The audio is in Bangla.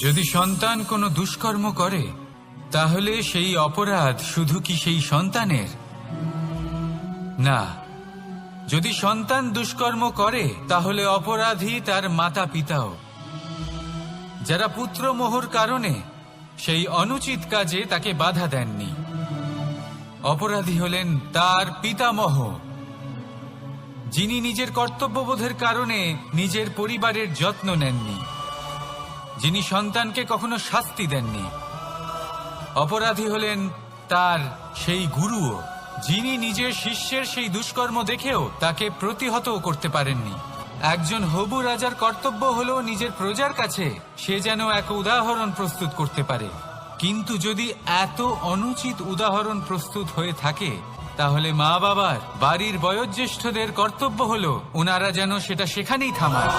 যদি সন্তান কোনো দুষ্কর্ম করে, তাহলে সেই অপরাধ শুধু কি সেই সন্তানের? না। যদি সন্তান দুষ্কর্ম করে, তাহলে অপরাধী তার মাতা পিতাও যারা পুত্র মোহর কারণে সেই অনুচিত কাজে তাকে বাধা দেননি। অপরাধী হলেন তার পিতামহ। যিনি নিজের কর্তব্যবোধের কারণে নিজের পরিবারের যত্ন নেননি। যিনি সন্তানকে কখনো শাস্তি দেননি। অপরাধী হলেন তার সেই গুরুও, যিনি নিজের শিষ্যের সেই দুষ্কর্ম দেখেও তাকে প্রতিহতও করতে পারেননি। একজন হবু রাজার কর্তব্য হলো নিজের প্রজার কাছে সে যেন এক উদাহরণ প্রস্তুত করতে পারে। কিন্তু যদি এত অনুচিত উদাহরণ প্রস্তুত হয়ে থাকে, তাহলে মা বাবার বাড়ির বয়োজ্যেষ্ঠদের কর্তব্য হলো ওনারা যেন সেটা সেখানেই থামায়।